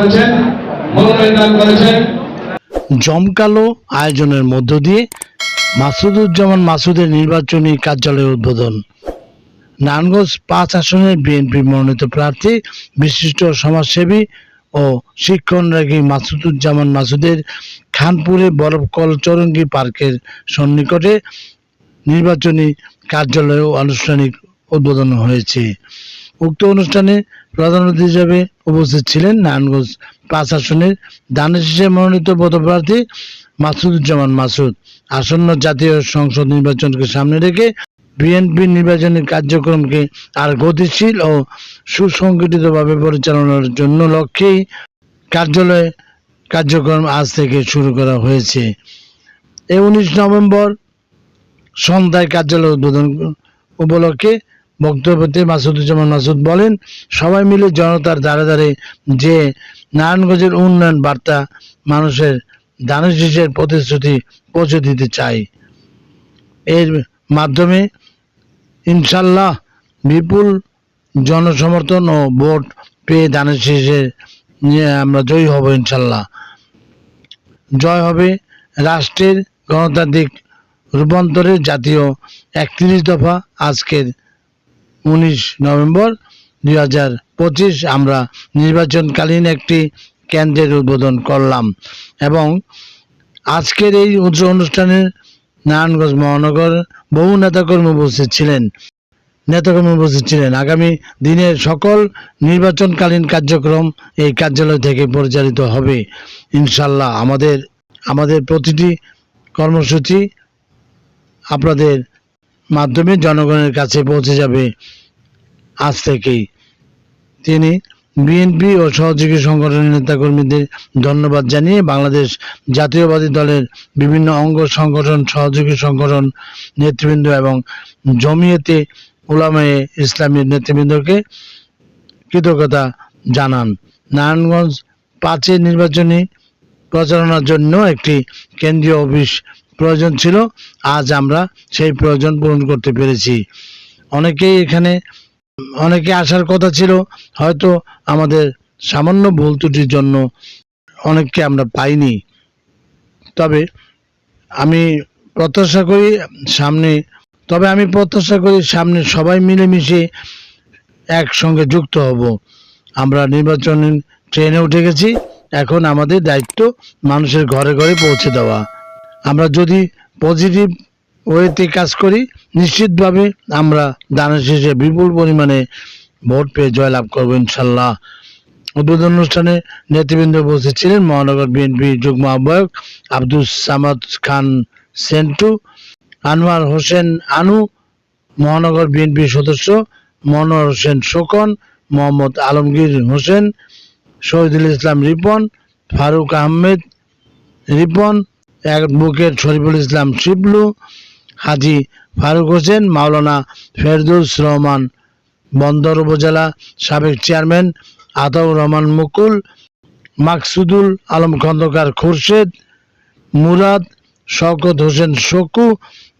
করেছেন মনোনয়ন করেছেন। জমকালো আয়োজনের মধ্য দিয়ে মাসুদুজ্জামান মাসুদের নির্বাচনী কার্যালয়ের উদ্বোধন। নারায়ণগঞ্জ পাঁচ আসনের বিএনপি মনোনীত প্রার্থী, বিশিষ্ট সমাজসেবী ও শিক্ষণরাগী মাসুদুজ্জামান মাসুদের খানপুরে বরফকল চরঙ্গি পার্কের সন্নিকটে নির্বাচনী কার্যালয় আনুষ্ঠানিক উদ্বোধন হয়েছে। উক্ত অনুষ্ঠানে প্রধান অতিথি হিসেবে উপস্থিত ছিলেন নারায়ণগঞ্জ পাঁচ আসনের দানের শীষে মনোনীত পদপ্রার্থী মাসুদুজ্জামান মাসুদ। আসন্ন জাতীয় সংসদ নির্বাচনকে সামনে রেখে বিএনপি নির্বাচনী কার্যক্রমকে আর গতিশীল ও সুসংগঠিতভাবে পরিচালনার জন্য লক্ষ্যেই কার্যালয়ে কার্যক্রম আজ থেকে শুরু করা হয়েছে। এই উনিশ নভেম্বর সন্ধ্যায় কার্যালয় উদ্বোধন উপলক্ষে বক্তব্যতে মাসুদুজ্জামান মাসুদ বলেন, সবাই মিলে জনতার দ্বারে দ্বারে যে নারায়ণগঞ্জের উন্নয়ন বার্তা মানুষের দানের শীষের প্রতিশ্রুতি পৌঁছে দিতে চাই। এর মাধ্যমে ইনশাল্লাহ বিপুল জনসমর্থন ও ভোট পেয়ে দানের শীষে নিয়ে আমরা জয়ী হব ইনশাল্লাহ জয় হবে রাষ্ট্রের গণতান্ত্রিক রূপান্তরের জাতীয় একত্রিশ দফা আজকের উনিশ নভেম্বর দুই হাজার পঁচিশ আমরা নির্বাচনকালীন একটি কেন্দ্রের উদ্বোধন করলাম এবং আজকের এই উৎসব অনুষ্ঠানে নারায়ণগঞ্জ মহানগর বহু নেতাকর্মী উপস্থিত ছিলেন। নেতাকর্মী উপস্থিত ছিলেন। আগামী দিনের সকল নির্বাচনকালীন কার্যক্রম এই কার্যালয় থেকে পরিচালিত হবে। ইনশাল্লাহ আমাদের আমাদের প্রতিটি কর্মসূচি আপনাদের মাধ্যমে জনগণের কাছে পৌঁছে যাবে আজ থেকেই। তিনি বিএনপি ও সহযোগী সংগঠনের নেতাকর্মীদের ধন্যবাদ জানিয়ে বাংলাদেশ জাতীয়বাদী দলের বিভিন্ন অঙ্গ সংগঠন, সহযোগী সংগঠন, নেতৃবৃন্দ এবং জমিয়েতে উলামায়ে ইসলামীর নেতৃবৃন্দকে কৃতজ্ঞতা জানান। নারায়ণগঞ্জ পাঁচের নির্বাচনী প্রচারণার জন্য একটি কেন্দ্রীয় অফিস প্রয়োজন ছিল, আজ আমরা সেই প্রয়োজন পূরণ করতে পেরেছি। অনেকেই এখানে, অনেকে আসার কথা ছিল, হয়তো আমাদের সামান্য ভুল ত্রুটির জন্য অনেককে আমরা পাইনি। তবে আমি প্রত্যাশা করি সামনে, তবে আমি প্রত্যাশা করি সামনে সবাই মিলেমিশে একসঙ্গে যুক্ত হব। আমরা নির্বাচনের ট্রেনে উঠে গেছি, এখন আমাদের দায়িত্ব মানুষের ঘরে ঘরে পৌঁছে দেওয়া। আমরা যদি পজিটিভ ওয়েতে কাজ করি, নিশ্চিতভাবে আমরা দানের শেষে বিপুল পরিমাণে ভোট পেয়ে জয়লাভ করব ইনশাল্লাহ। উদ্বোধন অনুষ্ঠানে নেতৃবৃন্দ উপস্থিত ছিলেন মহানগর বিএনপি যুগ্ম আহ্বায়ক আব্দুল সামাদ খান সেন্টু, আনোয়ার হোসেন আনু, মহানগর বিএনপি সদস্য মনোয়ার হোসেন শোকন, মোহাম্মদ আলমগীর হোসেন, শহীদুল ইসলাম রিপন, ফারুক আহমেদ রিপন অ্যাডভোকেট শরীফুল ইসলাম শিবলু, হাজি ফারুক হোসেন, মাওলানা ফেরদৌস রহমান, বন্দর উপজেলা সাবেক চেয়ারম্যান আতাউর রহমান মুকুল, মাকসুদুল আলম খন্দকার খুরশেদ, মুরাদ শওকত হোসেন শকু,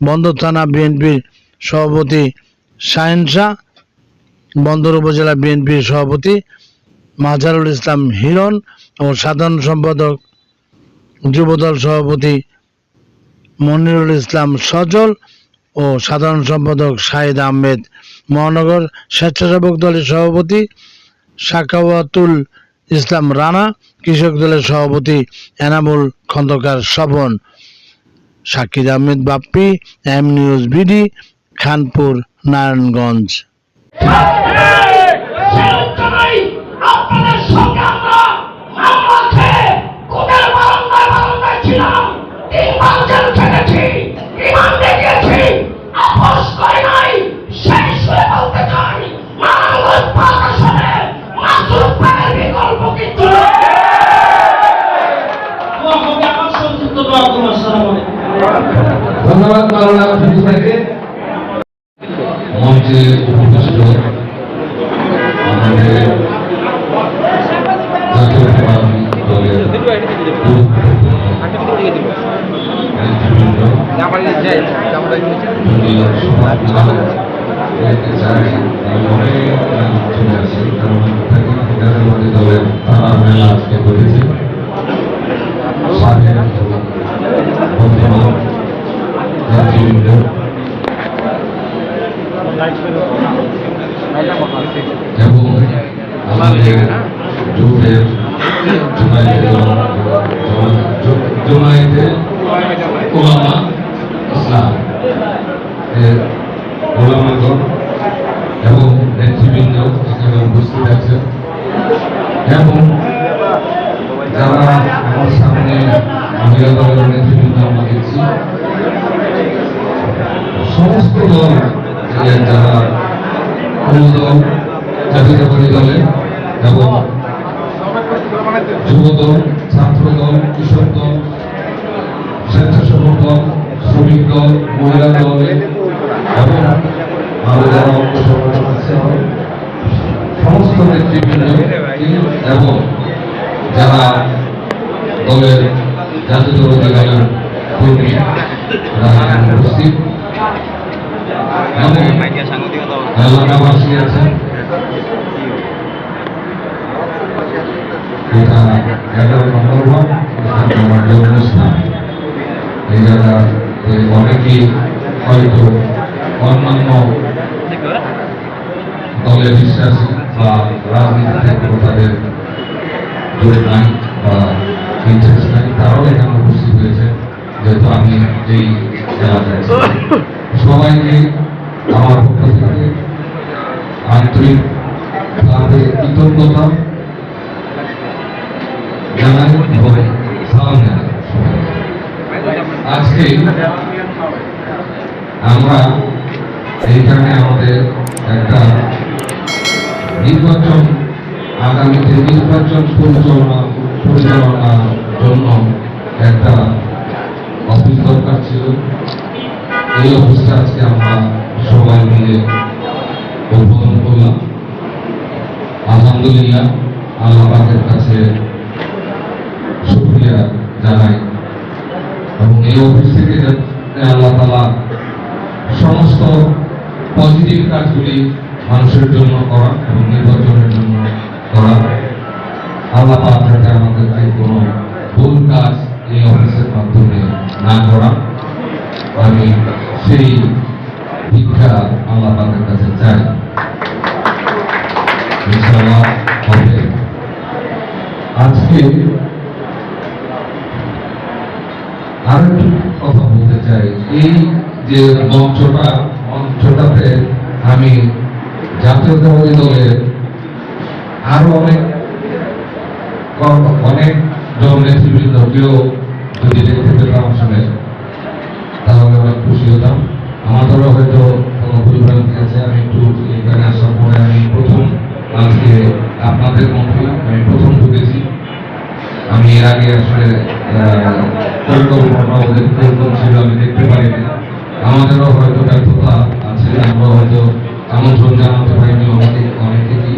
বন্দর থানা বিএনপির সভাপতি শাহিন শাহ, বন্দর উপজেলা বিএনপির সভাপতি মাজারুল ইসলাম হিরণ ও সাধারণ সম্পাদক যুবদল সভাপতি মনিরুল ইসলাম সজল ও সাধারণ সম্পাদক শাহিদ আহমেদ। মহানগর স্বেচ্ছাসেবক দলের সভাপতি সাকাওয়াতুল ইসলাম রানা, কৃষক দলের সভাপতি Enamul Khandakar Swapan Shakir Ahmed Bappi, M news BD, Khanpur, Narayanganj. তিন ফেলেছি খেটেছি গেছি আপোষ করে এবং আমাদের জোটের জমায়েতে ওলামা ইসলাম এর উপস্থিত আছেন। এবং যারা আমার সামনে মহিলা দলের নেতৃবৃন্দ আমরা দেখছি, সমস্ত দল যারা কোন দল জাতীয়তাবাদী দলে এবং যুব দল, ছাত্র দল কৃষক দল, স্বেচ্ছাসেবক দল, শ্রমিক দল, মহিলা দলে এবং আরও যারা অঙ্গ সংগঠন আছে সমস্ত নেতৃবৃন্দ এবং যারা দলের জাতীয়তাবাদী দলের কর্মী তারা এখানে উপস্থিত এবং এলাকাবাসী আছেন এটা এগারো নম্বর ওয়ার্ড এখানে আমার জন্মস্থান এই জায়গাতে অনেকেই হয়তো অন্যান্য দলে বিশ্বাসী বা রাজনীতিতে কোনো তাদের জোর নাই বা ইন্টারেস্ট নাই তারাও এখানে উপস্থিত হয়েছে যেহেতু আমি এলাকায় আছি। সবাইকে আমার পক্ষ থেকে আন্তরিকভাবে কৃতজ্ঞতা জানাই এবং সালাম জানাই আজকে আমরা এইখানে আমাদের একটা নির্বাচন, আগামীতে নির্বাচন পরিচালনা পরিচালনার আলহামদুলিল্লাহ, আল্লাহ কাছে শুক্রিয়া জানাই। এবং এই অফিস থেকে আল্লাহ তালা সমস্ত পজিটিভ কাজগুলি মানুষের জন্য করা এবং নির্বাচনের জন্য করা আল্লাহ পাক যাতে আমাদেরকে কোনো ভুল কাজ এই অফিসের মাধ্যমে না করা আমি সেই আর কথা বলতে চাই? এই যে মঞ্চটা, মঞ্চটাতে আমি জাতীয়তাবাদী দলের আরও অনেক অনেক জন নেতৃবৃন্দকেও যদি দেখতে পেতাম তাহলে অনেক খুশি হতাম। আমাদেরও হয়তো কোনো পরিভ্রান্তি আছে, আমি একটু এখানে আসার পরে আমি প্রথম আজকে আপনাদের মধ্যে, আমি প্রথম আমি এর আগে আসলে পরিকল্পনা ছিল, আমি দেখতে পারিনি। আমাদেরও হয়তো ব্যর্থতা আছে আমরা হয়তো আমন্ত্রণ জানাতে পারিনি, অনেকে অনেকেই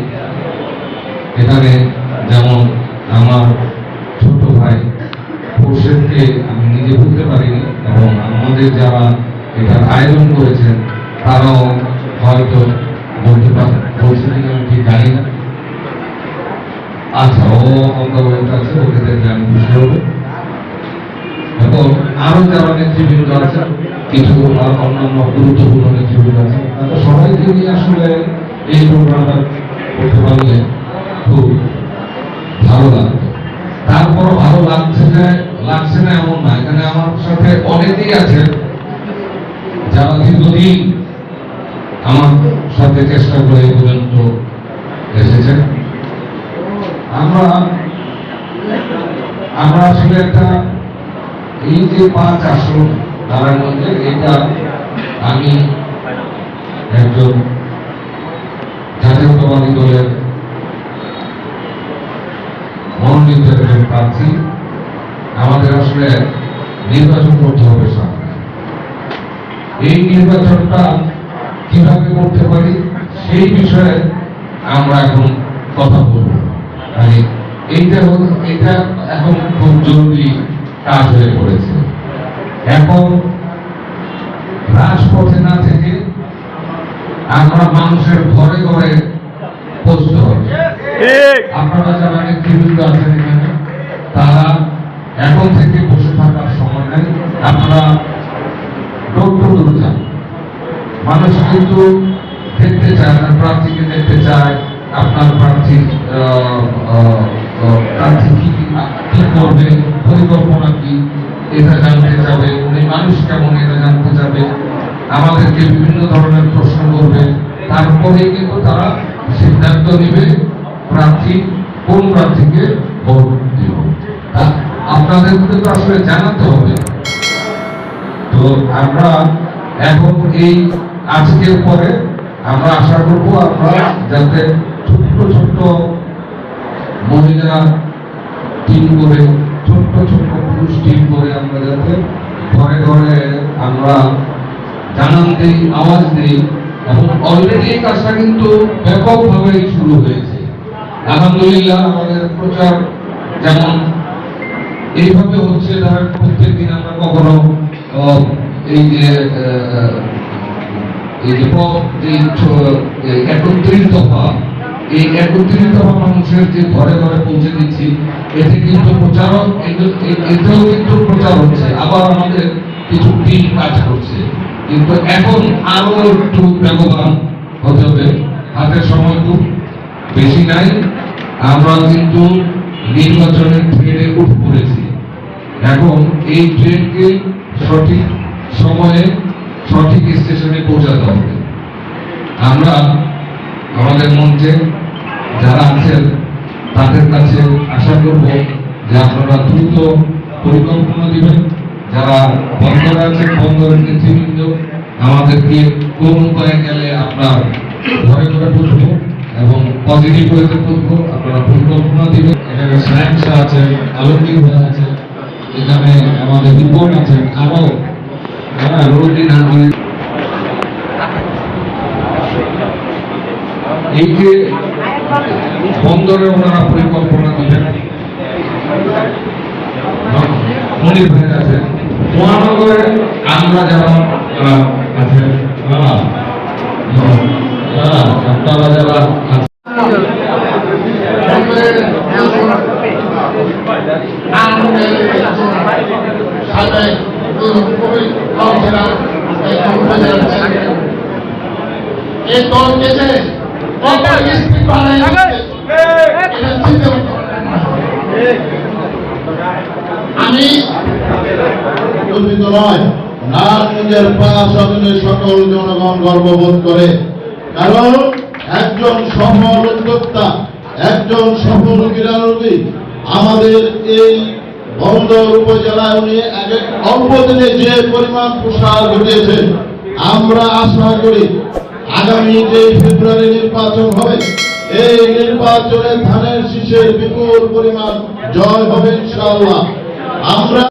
এখানে যেমন আমার ছোট ভাই হোসেনকে আমি নিজে বুঝতে পারিনি, এবং আমাদের যারা এটার আয়োজন করেছেন, তারাও হয়তো বলতে পার বলছেন কিনা আমি ঠিক জানি না। আচ্ছা ও আছে আমি খুশি হব। এবং আরও যারা নেতৃবৃন্দ আছে, কিছু অন্যান্য গুরুত্বপূর্ণ নেতৃবৃন্দ আছে, তাদের সবাইকে নিয়ে আসলে এই প্রোগ্রামটা খুব ভালো লাগবে। তারপর ভালো লাগছে যে, লাগছে না এমন না, এখানে আমার সাথে অনেকেই আছেন যারা দীর্ঘদিন আমার সাথে চেষ্টা করে এই পর্যন্ত এসেছেন। আমরা আমরা আসলে একটা এই যে পাঁচ আসন মধ্যে এটা আমি একজন জাতীয়তাবাদী দলের মনোনীত একজন প্রার্থী। আমাদের আসলে নির্বাচন করতে হবে সামনে। এই নির্বাচনটা কীভাবে করতে পারি সেই বিষয়ে আমরা এখন কথা বলব। মানে এইটা এটা এখন খুব জরুরি কাজ হয়ে পড়েছে। এখন রাজপথে না থেকে আমরা মানুষের ঘরে ঘরে পৌঁছতে হবে। আপনারা যারা নেতৃবৃন্দ আছেন এখানে তারা এখন থেকে বসে থাকার সময় নেই। আপনারা ডোর যান মানুষ কিন্তু দেখতে চায় আপনার প্রার্থীকে দেখতে চায়। আপনার প্রার্থী আহ, আহ, আহ, প্রার্থী কি কি করবে পরিকল্পনা কি এটা জানতে যাবে উনি মানুষ কেমন এটা জানতে যাবে আমাদেরকে বিভিন্ন ধরনের প্রশ্ন করবে তারপরে কিন্তু তারা সিদ্ধান্ত নেবে প্রার্থী কোন প্রার্থীকে ভোট দিব। আপনাদেরকে তো আসলে জানাতে হবে। তো আমরা এখন এই আজকের পরে আমরা আশা করব আমরা যাতে ছোট্ট মহিলা টিম করে, ছোট্ট ছোট্ট পুরুষ টিম করে আমরা যাতে ঘরে ঘরে আমরা জানান দেই, আওয়াজ দেই এবং অলরেডি এই কাজটা কিন্তু ব্যাপকভাবে শুরু হয়েছে। আলহামদুলিল্লাহ আমাদের প্রচার যেমন এইভাবে হচ্ছে, ধরেন প্রত্যেক দিন আমরা কখনো এই যে এই যে একত্রিশ দফা এই একত্রিশ দফা মানুষের যে ঘরে ঘরে পৌঁছে দিচ্ছি, এতে কিন্তু প্রচারক এতেও কিন্তু প্রচার হচ্ছে। আবার আমাদের কিছু টিম কাজ করছে। কিন্তু এখন আরও একটু ব্যবধান হতে হবে। হাতের সময় খুব বেশি নাই। আমরা কিন্তু নির্বাচনের ট্রেনে উঠে পড়েছি। এখন এই ট্রেনকে সঠিক সময়ে সঠিক স্টেশনে পৌঁছাতে হবে। আমরা আমাদের মঞ্চে যারা আছেন, তাদের কাছে আশা করব যে আপনারা দ্রুত পরিকল্পনা দিবেন। যারা বন্দরে আছেন, বন্দরের নেতৃবৃন্দ, আমাদেরকে কোন উপায়ে গেলে আপনার ঘরে ঘরে বুঝব এবং পজিটিভ ওয়েতে বুঝব আপনারা পরিকল্পনা দিবেন। এখানে সায়েন্স আছেন আলমগীর ভাই আছে এখানে আমাদের রিপোর্ট আছে আরও হ্যাঁ রোদিন আহমেদ এই বন্দরে ওনারা পরিকল্পনা দিবেন মনির ভাই আছে মহানগরে আমরা যেমন আছেন, এই দল গেছে আমি নারায়ণগঞ্জের পাঁচ আসনের সকল জনগণ গর্ববোধ করে। কারণ একজন সফল উদ্যোক্তা, একজন সফল ক্রীড়ানবী আমাদের এই বন্দর উপজেলায় উনি অল্প দিনে যে পরিমাণ প্রসার ঘটিয়েছে আমরা আশা করি আগামী যে ফেব্রুয়ারি নির্বাচন হবে। এই নির্বাচনে ধানের শীষের বিপুল পরিমাণ জয় হবে ইনশাআল্লাহ। আমরা